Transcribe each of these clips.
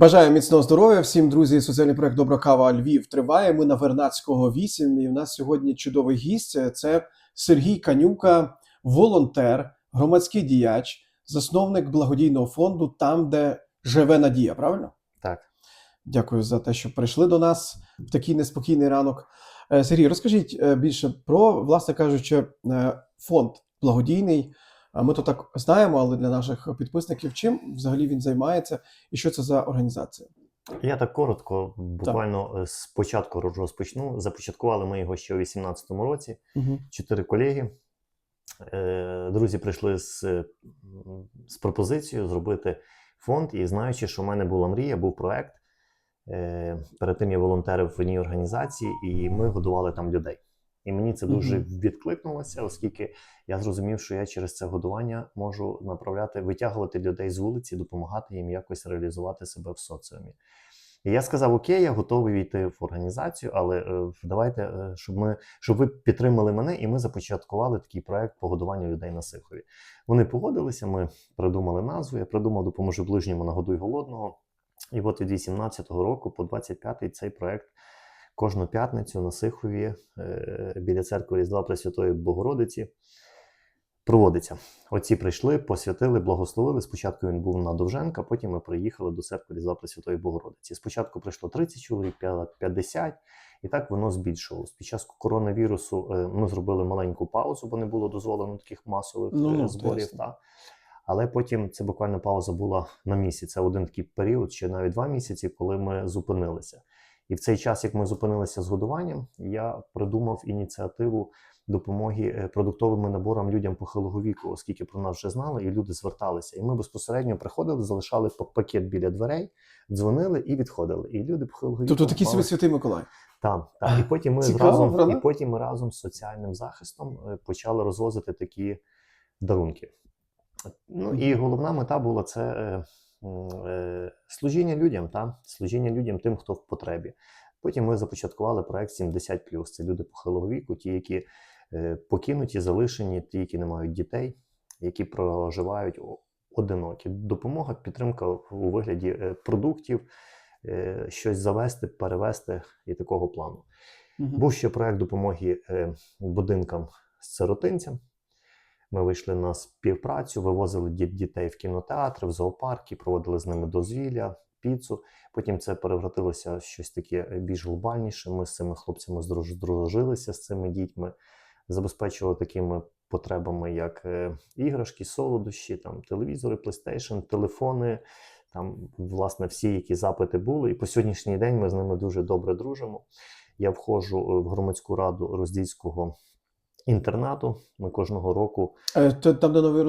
Бажаю міцного здоров'я всім, друзі. Соціальний проект Добра кава Львів триває. Ми на Вернадського 8, і в нас сьогодні чудовий гість. Це Сергій Канюка, волонтер, громадський діяч, засновник благодійного фонду там, де живе надія. Правильно? Так. Дякую за те, що прийшли до нас в такий неспокійний ранок. Е, Сергій, розкажіть е, більше про, власне кажучи, е, фонд благодійний. Ми то так знаємо, але для наших підписників чим взагалі він займається і що це за організація? Я так коротко, буквально е, спочатку розпочну. Започаткували ми його ще у 2018 році. Угу. Чотири колеги. Е, Друзі прийшли з, з пропозицією зробити фонд. І знаючи, що в мене була мрія, був проект. Е, Перед тим я волонтерив в одній організації, і ми годували там людей. І мені це дуже Мгм. відкликнулося, оскільки я зрозумів, що я через це годування можу направляти, витягувати людей з вулиці, допомагати їм якось реалізувати себе в соціумі. І я сказав: Окей, я готовий війти в організацію, але е, давайте, е, щоб ми щоб ви підтримали мене, і ми започаткували такий проект погодування людей на Сихові. Вони погодилися, ми придумали назву. Я придумав допоможи ближньому нагодуй голодного. І от від 18-го року по 25-й цей проект кожну п'ятницю на Сихові е, біля церкви Різдва Пресвятої Богородиці проводиться. Оці прийшли, посвятили, благословили. Спочатку він був на Довженка, потім ми приїхали до церкви Різдва Пресвятої Богородиці. Спочатку прийшло 30 чоловік, 50, і так воно збільшувалось. Під час коронавірусу е, ми зробили маленьку паузу, бо не було дозволено таких масових Ну, е, ну, зборів. Та. Але потім це буквально пауза була на місяць. Це один такий період, чи навіть два місяці, коли ми зупинилися. І в цей час, як ми зупинилися з годуванням, я придумав ініціативу допомоги е, продуктовими наборам людям похилого віку, оскільки про нас вже знали, і люди зверталися. І ми безпосередньо приходили, залишали пакет біля дверей, дзвонили і відходили. І люди похилого віку. Тобто такий собі святий Миколай. там, так. І потім ми Цікаво, разом, правда? і потім ми разом з соціальним захистом е, почали розвозити такі дарунки. Ну і головна мета була це е, служіння людям, та? служіння людям тим, хто в потребі. Потім ми започаткували проект 70+. Це люди похилого віку, ті, які е, покинуті, залишені, ті, які не мають дітей, які проживають одинокі. Допомога, підтримка у вигляді е, продуктів, е, щось завести, перевести і такого плану. Мгм. Був ще проект допомоги е, будинкам з сиротинцям. Ми вийшли на співпрацю, вивозили дітей в кінотеатри, в зоопарки, проводили з ними дозвілля, піцу. Потім це перевратилося в щось таке більш глобальніше. Ми з цими хлопцями здруж- здружилися з цими дітьми, забезпечували такими потребами, як е, іграшки, солодощі, там, телевізори, PlayStation, телефони. Там, власне, всі, які запити були. І по сьогоднішній день ми з ними дуже добре дружимо. Я входжу е, в громадську раду роздільського інтернату. Ми кожного року Е, Там, де новий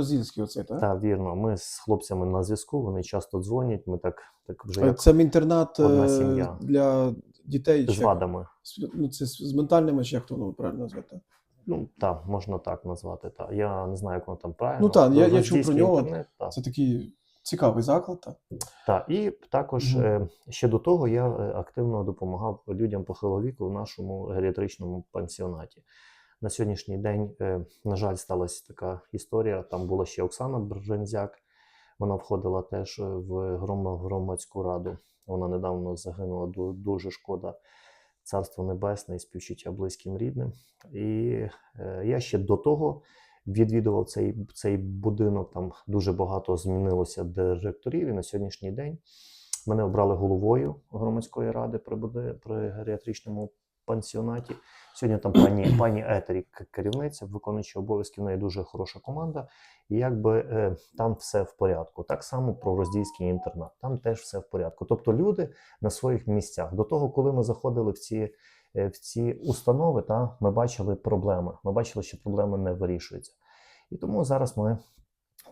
оцей, так? та вірно. Ми з хлопцями на зв'язку. Вони часто дзвонять. Ми так, так вже Е, як Це інтернат одна е, сім'я. для дітей з вадами. Ну, це з ментальними, чи як то воно правильно назвати? Ну так, можна так назвати. Та я не знаю, як воно там правильно. Ну, та, я- я чув про нього. інтернет, та. Це такий цікавий заклад. Так? Так, і також Мгм. е, ще до того я активно допомагав людям похилого віку в нашому геріатричному пансіонаті. На сьогоднішній день, е, на жаль, сталася така історія. Там була ще Оксана Бржензяк. Вона входила теж е, в громадську раду. Вона недавно загинула. Дуже шкода. Царство Небесне і співчуття близьким рідним. І е, я ще до того відвідував цей, цей будинок. Там дуже багато змінилося директорів. І на сьогоднішній день мене обрали головою громадської ради при, при геріатричному пансіонаті. Сьогодні там пані, пані Етері, керівниця, виконуюча обов'язки, в неї дуже хороша команда. І якби е, там все в порядку. Так само про роздільський інтернат. Там теж все в порядку. Тобто люди на своїх місцях. До того, коли ми заходили в ці, е, в ці установи, та, ми бачили проблеми. Ми бачили, що проблеми не вирішуються. І тому зараз ми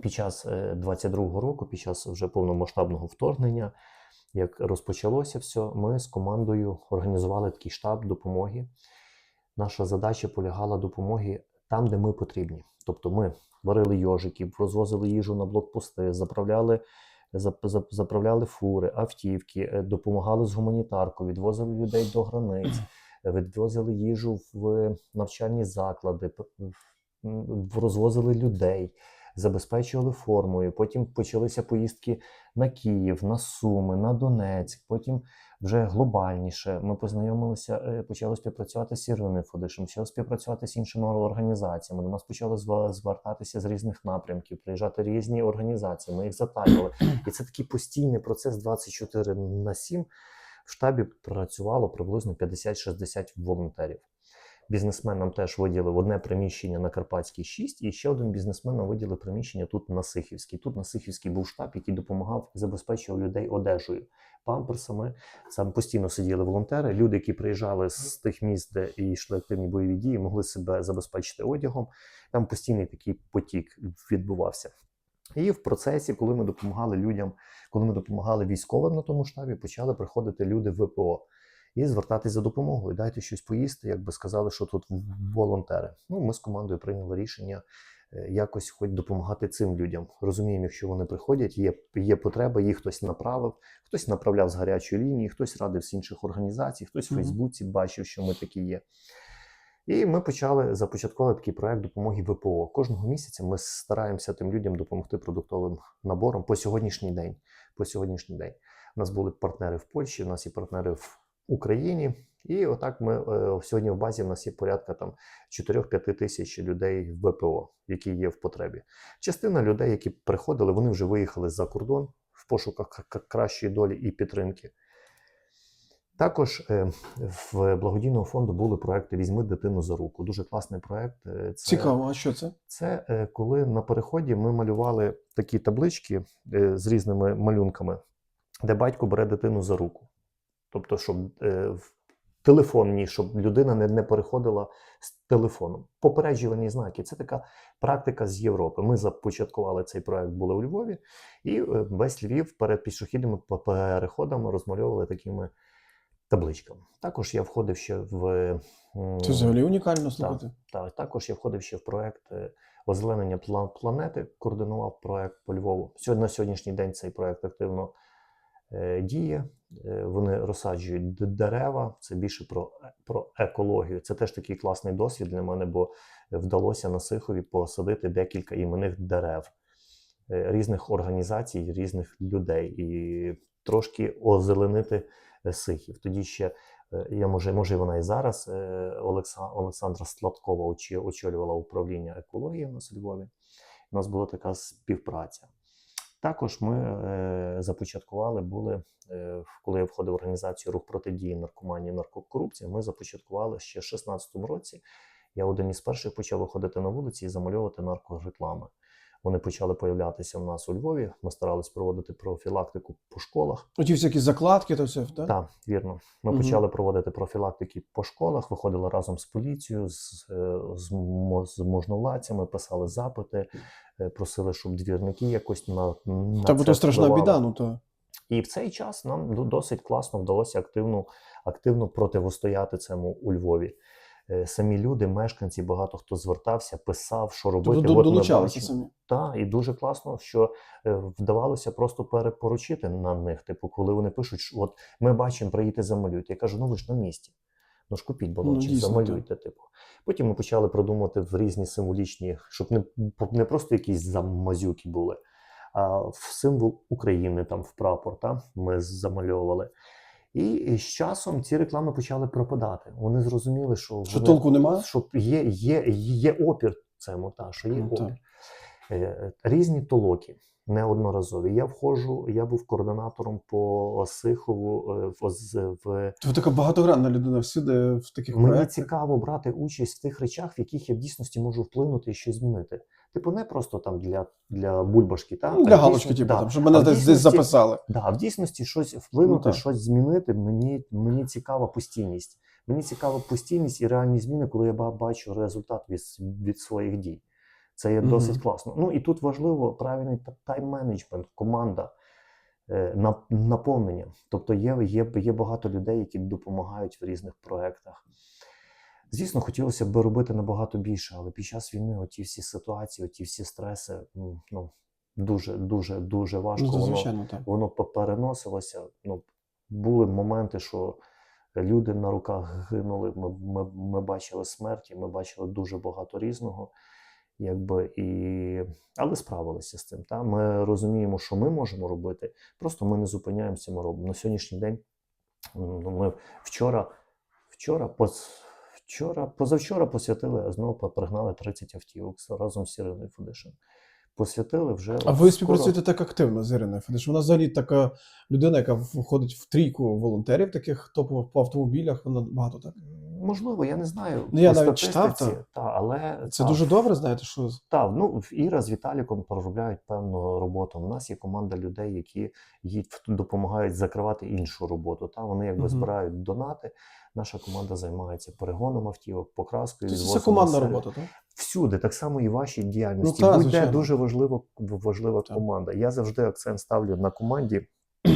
під час 22-го року, під час вже повномасштабного вторгнення, як розпочалося все, ми з командою організували такий штаб допомоги. Наша задача полягала допомоги там, де ми потрібні. Тобто ми варили йожиків, розвозили їжу на блокпости, заправляли, зап- зап- заправляли фури, автівки, е, допомагали з гуманітаркою, відвозили людей до границь, е, відвозили їжу в навчальні заклади, розвозили людей. Забезпечували формою. Потім почалися поїздки на Київ, на Суми, на Донецьк. Потім вже глобальніше. Ми познайомилися, е, почали співпрацювати з Іриною Фодишем, почали співпрацювати з іншими організаціями. До нас почали звертатися з різних напрямків, приїжджати різні організації. Ми їх заталювали. І це такий постійний процес 24 на 7. В штабі працювало приблизно 50-60 волонтерів. Бізнесмен нам теж виділив одне приміщення на Карпатській 6, і ще один бізнесмен нам виділив приміщення тут на Сихівській. Тут на Сихівській був штаб, який допомагав забезпечував людей одежею, памперсами. Там постійно сиділи волонтери. Люди, які приїжджали з тих міст, де йшли активні бойові дії, могли себе забезпечити одягом. Там постійний такий потік відбувався. І в процесі, коли ми допомагали людям, коли ми допомагали військовим на тому штабі, почали приходити люди в ВПО і звертатись за допомогою. Дайте щось поїсти, якби сказали, що тут волонтери. Ну, ми з командою прийняли рішення е, якось хоч допомагати цим людям. Розуміємо, якщо вони приходять, є, є потреба, їх хтось направив, хтось направляв з гарячої лінії, хтось радив з інших організацій, хтось в Фейсбуці бачив, що ми такі є. І ми почали започаткували такий проект допомоги ВПО. Кожного місяця ми стараємося тим людям допомогти продуктовим набором по сьогоднішній день. По сьогоднішній день у нас були партнери в Польщі, у нас є партнери в Україні. І отак ми е, сьогодні в базі в нас є порядка там 4-5 тисяч людей в ВПО, які є в потребі. Частина людей, які приходили, вони вже виїхали за кордон в пошуках кращої долі і підтримки. Також е, в благодійного фонду були проекти Візьми дитину за руку. Дуже класний проект. Е, Це, Цікаво, а що це? Це коли на переході ми малювали такі таблички з різними малюнками, де батько бере дитину за руку. Тобто, щоб е, в телефонні, щоб людина не, не переходила з телефоном. Попереджувальні знаки це така практика з Європи. Ми започаткували цей проект, були у Львові, і е, весь Львів перед пішохідними переходами розмальовували такими табличками. Також я входив ще в. Це взагалі унікально слухати. так, також я входив ще в проект е, озеленення пла- планети, координував проект по Львову. Сьогодні на сьогоднішній день цей проект активно е, діє. Е, вони розсаджують дерева. Це більше про, е- про екологію. Це теж такий класний досвід для мене, бо вдалося на Сихові посадити декілька іменних дерев е, різних організацій, різних людей і трошки озеленити е, Сихів. Тоді ще Е, Я може, може, вона і зараз. е, Олександра Сладкова очолювала управління екології у нас Львові. У нас була така співпраця. Також ми е, започаткували, були, е, коли я входив в організацію рух протидії наркоманії і наркокорупції, ми започаткували ще в 2016 році. Я один із перших почав виходити на вулиці і замальовувати наркореклами. Вони почали появлятися в нас у Львові. Ми старались проводити профілактику по школах. Оті всякі закладки, то все, так? Так, вірно. Ми Мгм. почали проводити профілактики по школах, виходили разом з поліцією, з, е, з, з можновладцями, писали запити, е, просили, щоб двірники якось на, на Та то страшна впливали. біда, ну то. І в цей час нам досить класно вдалося активно, активно противостояти цьому у Львові. Е, Самі люди, мешканці, багато хто звертався, писав, що робити. Тобто до- От долучалися самі. Так, і дуже класно, що е, вдавалося просто перепоручити на них. Типу, коли вони пишуть, що от ми бачимо, приїдьте замалюйте. Я кажу, ну ви ж на місці. Ну ж купіть Ну, балончик, дійсно, замалюйте. Типу. Потім ми почали продумувати в різні символічні, щоб не, не просто якісь замазюки були, а в символ України, там в прапор, та, ми замальовували. І з часом ці реклами почали пропадати. Вони зрозуміли, що, Що вони- толку немає, що є, є, є опір цьому, та, що є Ну, опір. Е, Різні толоки неодноразові. Я входжу, я був координатором по Сихову е, в, в Ви така багатогранна людина всюди в таких Мені проєктах. цікаво брати участь в тих речах, в яких я в дійсності можу вплинути і щось змінити. Типу, не просто там для, для бульбашки, та Ну, а Для галочки, типу, да. там, щоб мене десь, десь записали. Да, в дійсності щось вплинути, так. щось змінити. Мені, мені цікава постійність. Мені цікава постійність і реальні зміни, коли я ба- бачу результат від, від своїх дій. Це є досить класно. Ну і тут важливо правильний тайм-менеджмент, команда, е, наповнення. Тобто є, є, є багато людей, які допомагають в різних проєктах. Звісно, хотілося б робити набагато більше, але під час війни оті всі ситуації, оті всі стреси, ну, дуже, дуже, дуже важко. Ну, це воно, звичайно так. воно переносилося. Ну, були моменти, що люди на руках гинули. Ми, ми, ми бачили смерті, ми бачили дуже багато різного. Якби і... Але справилися з цим. Та? Ми розуміємо, що ми можемо робити. Просто ми не зупиняємося, ми робимо. На сьогоднішній день ну, ми вчора, вчора, поз, вчора, позавчора посвятили, знову пригнали 30 автівок разом з Іриною Федишин. Посвятили вже. А ви скоро- співпрацюєте так активно з Іриною Федиш. Вона взагалі така людина, яка входить в трійку волонтерів, таких топових по автомобілях. Вона багато так. Можливо, я не знаю. Ну, я навіть читав, статистиці, та, але Це та, дуже добре, знаєте, що Так, ну Іра з Віталіком проробляють певну роботу. У нас є команда людей, які їй допомагають закривати іншу роботу. Та вони якби Мгм. збирають донати. Наша команда займається перегоном автівок, покраскою. це, це командна робота, так? Всюди, так само і вашій діяльності. Ну, та, Будь-де дуже важливо, важлива Так. команда. Я завжди акцент ставлю на команді,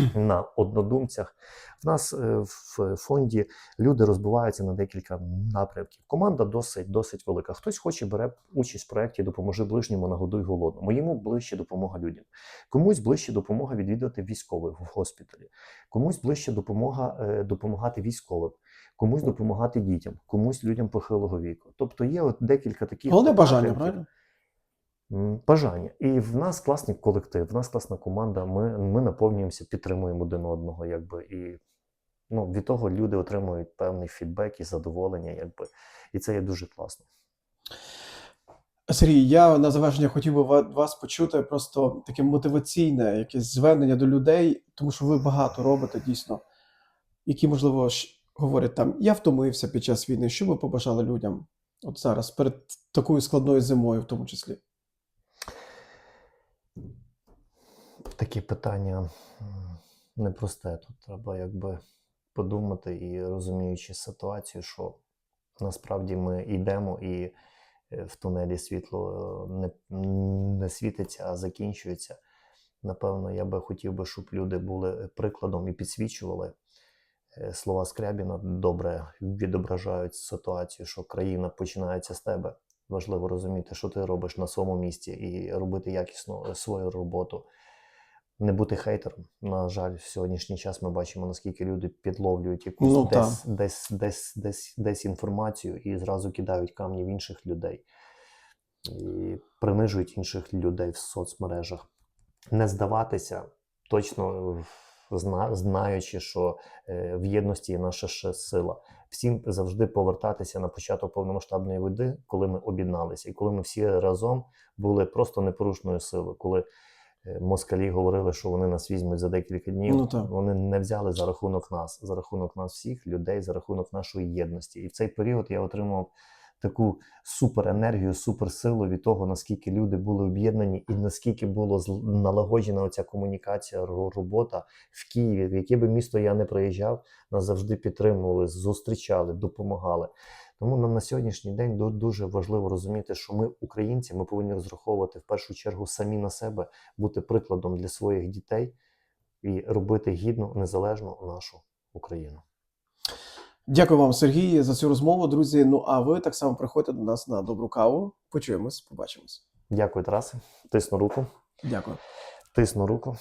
на однодумцях. В нас е, в фонді люди розбиваються на декілька напрямків. Команда досить досить велика. Хтось хоче бере участь в проєкті Допоможи ближньому, нагодуй голодному. Йому ближче допомога людям. Комусь ближче допомога відвідати військових в госпіталі, комусь ближче допомога е, допомагати військовим, комусь допомагати дітям, комусь людям похилого віку. Тобто є от декілька таких Головне бажання, правильно? Бажання. І в нас класний колектив, в нас класна команда. Ми, ми наповнюємося, підтримуємо один одного, якби і ну, від того люди отримують певний фідбек і задоволення, якби. І це є дуже класно. Сергій, я на завершення хотів би вас почути просто таке мотиваційне якесь звернення до людей, тому що ви багато робите дійсно, які, можливо, говорять там: я втомився під час війни. Що ви побажали людям от зараз, перед такою складною зимою, в тому числі? Такі питання непросте. Тут треба якби подумати і розуміючи ситуацію, що насправді ми йдемо і е, в тунелі світло е, не, не світиться, а закінчується. Напевно, я би хотів би, щоб люди були прикладом і підсвічували. Е, Слова Скрябіна добре відображають ситуацію, що країна починається з тебе. Важливо розуміти, що ти робиш на своєму місці, і робити якісно свою роботу не бути хейтером. На жаль, в сьогоднішній час ми бачимо, наскільки люди підловлюють якусь Ну, десь, десь, десь, десь, десь інформацію і зразу кидають камні в інших людей і принижують інших людей в соцмережах. Не здаватися, точно зна, знаючи, що е, в єдності є наша ще сила. Всім завжди повертатися на початок повномасштабної війни, коли ми об'єдналися, і коли ми всі разом були просто непорушною силою. Коли москалі говорили, що вони нас візьмуть за декілька днів, Ну, так. вони не взяли за рахунок нас, за рахунок нас всіх людей, за рахунок нашої єдності. І в цей період я отримав таку суперенергію, суперсилу від того, наскільки люди були об'єднані, і наскільки було налагоджена оця комунікація, робота в Києві, в яке би місто я не приїжджав, нас завжди підтримували, зустрічали, допомагали. Тому нам на сьогоднішній день дуже важливо розуміти, що ми, українці, ми повинні розраховувати в першу чергу самі на себе, бути прикладом для своїх дітей і робити гідну, незалежну нашу Україну. Дякую вам, Сергій, за цю розмову, друзі. Ну а ви так само приходьте до нас на добру каву. Почуємось, побачимось. Дякую, Тарасе. Тисну руку. Дякую. Тисну руку.